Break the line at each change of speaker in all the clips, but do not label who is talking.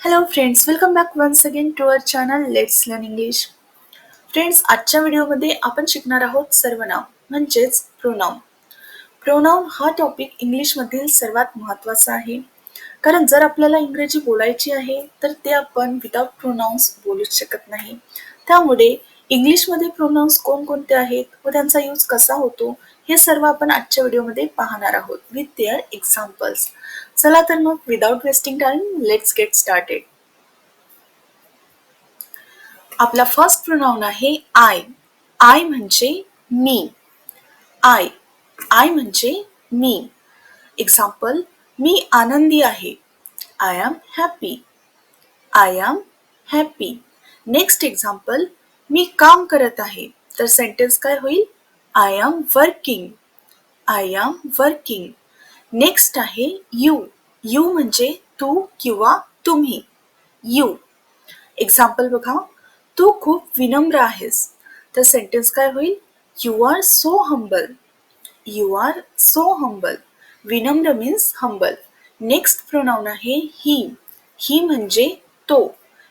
Hello friends welcome back once again to our channel let's learn English friends आजच्या व्हिडिओमध्ये आपण शिकणार आहोत सर्वनाम म्हणजेच प्रोनाऊन प्रोनाऊन हा टॉपिक इंग्लिशमधील सर्वात महत्त्वाचा आहे. कारण जर आपल्याला इंग्रजी बोलायची आहे तर ते आपण विदाउट प्रोनाऊन्स बोलूच शकत नाही. त्यामुळे इंग्लिशमध्ये प्रोनाऊन्स कोणकोणते आहेत? व त्यांचा यूज कसा होतो? हे सर्व आपण आजच्या व्हिडिओमध्ये पाहणार आहोत विथ देअर एक्झाम्पल्स चला तर मग without wasting time let's get started आपला फर्स्ट प्रोनाऊन आहे आय आय म्हणजे मी. आय आय म्हणजे मी. एक्झाम्पल मी आनंदी आहे. I am happy I am happy next example मी काम करत आहे. तर सेंटेन्स काय होईल? I am working I am working next आहे यू यू म्हणजे तू किंवा तुम्ही. यू एक्झाम्पल बघा. तू खूप विनम्र आहेस. तर सेंटेन्स काय होईल? You are so humble you are so humble विनम्र मीन्स हंबल नेक्स्ट प्रोनाऊन आहे ही ही म्हणजे तो.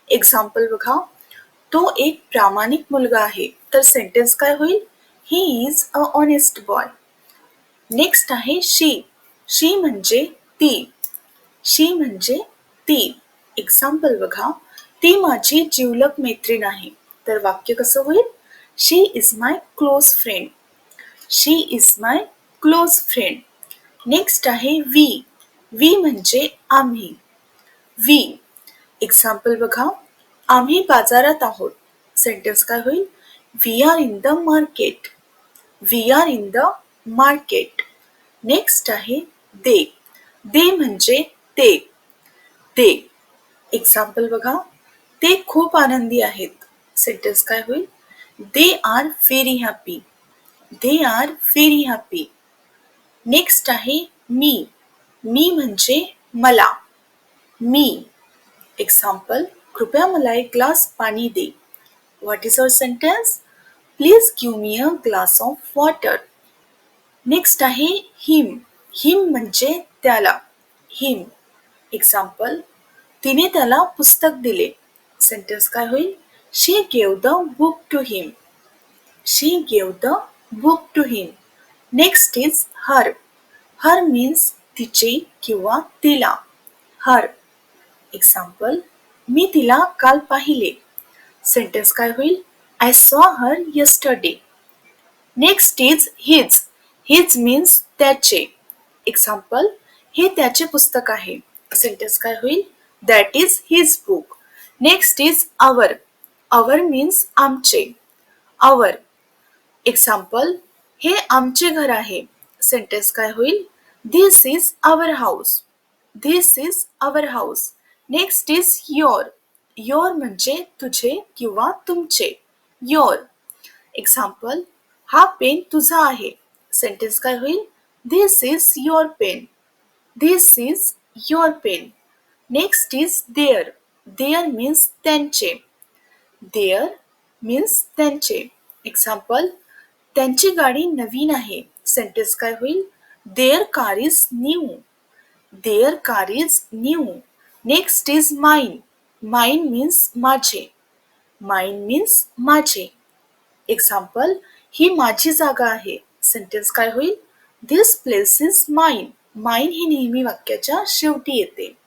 एक्झाम्पल बघा. तो एक प्रामाणिक मुलगा आहे. तर सेंटेन्स काय होईल? He is a honest boy next आहे शी शी म्हणजे ती. शी म्हणजे ती. एक्झाम्पल बघा. ती माझी जिवलग मैत्रीण आहे. तर वाक्य कसं होईल? She is my close friend she is my close friend next आहे वी वी म्हणजे आम्ही. वी एक्झाम्पल बघा. आम्ही बाजारात आहोत. सेंटेन्स काय होईल? We are in the market we are in the market next आहे दे. दे म्हणजे ते ते एक्झाम्पल बघा. ते खूप आनंदी आहेत. सेंटेन्स काय होईल? They are very happy they are very happy next आहे मी मी म्हणजे मला. मी एक्झाम्पल कृपया मला एक ग्लास पाणी दे. What is our sentence please give me a glass of water next आहे हिम हिम म्हणजे त्याला. हिम एक्झाम्पल तिने त्याला पुस्तक दिले. सेंटेन्स काय होईल? She gave the book to him she gave the book to him next is her her means तिचे किंवा तिला. हर एक्झाम्पल मी तिला काल पाहिले. सेंटेन्स काय होईल? I saw her yesterday next is his his means त्याचे. एक्झाम्पल हे त्याचे पुस्तक आहे. सेंटेन्स काय होईल? That is his book next is our our means आमचे. आवर एक्झाम्पल हे आमचे घर आहे. सेंटेन्स काय होईल? This is our house this is our house next is your your म्हणजे तुझे किंवा तुमचे. योर एक्झाम्पल हा पेन तुझा आहे. सेंटेन्स काय होईल? This is your pen this is your pen next is their their means त्यांचे. देअर मीन्स त्यांचे. एक्झाम्पल त्यांची गाडी नवीन आहे. सेंटेन्स काय होईल? Their car is new their car is new next is mine mine means माझे. माइन मीन्स माझे. एक्झाम्पल ही माझी जागा आहे. सेंटेन्स काय होईल? This place is mine mine ही नेहमी वाक्याच्या शेवटी येते.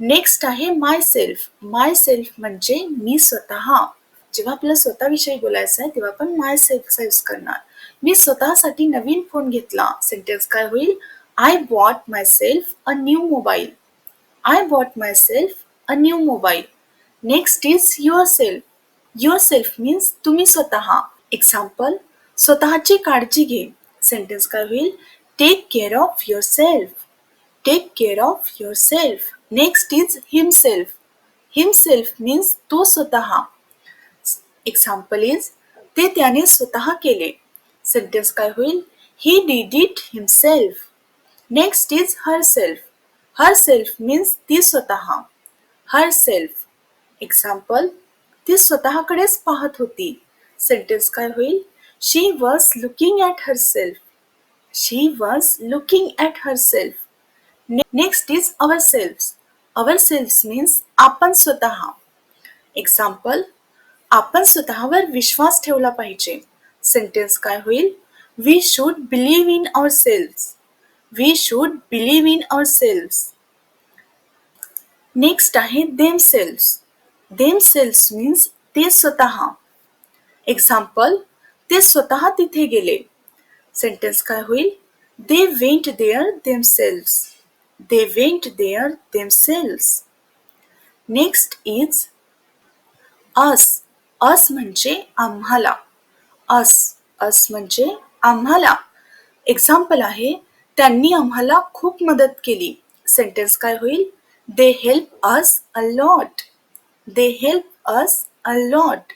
नेक्स्ट आहे माय सेल्फ माय सेल्फ म्हणजे मी स्वतः. जेव्हा आपल्याला स्वतःविषयी बोलायचं आहे तेव्हा आपण माय सेल्फ यूज करणार. मी स्वतःसाठी नवीन फोन घेतला. सेंटेन्स काय होईल? I bought myself a new mobile I bought myself a new mobile next is yourself yourself means तुम्ही स्वतः. एक्झाम्पल स्वतःची काळजी घे. सेंटेन्स काय होईल? Take care of yourself take care of yourself next is himself himself means तो स्वतः. Example is ते त्याने स्वतः केले. सेंटेन्स काय होईल? He did it himself next is her herself means ती स्वतः. Her self. एक्झाम्पल ती स्वतःकडेच पाहत होती. सेंटेन्स काय होईल? She was looking at herself she was looking at herself next is ourself ourself means आपण स्वतः. एक्झाम्पल आपण स्वतःवर विश्वास ठेवला पाहिजे. सेंटेन्स काय होईल? We should believe in ourself we should believe in ourselves. Self next आहे देम सेल्स देम मीन्स ते स्वतः. एक्झाम्पल ते स्वतः तिथे गेले. सेंटेन्स काय होईल? They went there them they went there them next is us us म्हणजे आम्हाला. अस अस म्हणजे आम्हाला. एक्झाम्पल आहे त्यांनी आम्हाला खूप मदत केली. सेंटेन्स काय होईल? They help us a lot they help us a lot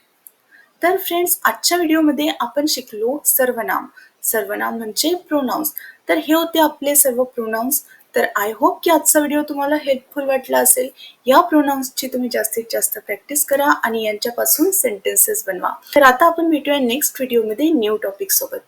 तर फ्रेंड्स आजच्या व्हिडिओमध्ये आपण शिकलो सर्वनाम. सर्वनाम म्हणजे प्रोनाउन्स तर हे होते आपले सर्व प्रोनाउन्स तर आय होप की आजचा व्हिडिओ तुम्हाला हेल्पफुल वाटला असेल. या प्रोनाउन्सची तुम्ही जास्तीत जास्त प्रॅक्टिस करा आणि यांच्यापासून सेंटेन्सेस बनवा. तर आता आपण भेटूया नेक्स्ट व्हिडिओमध्ये न्यू टॉपिक सोबत.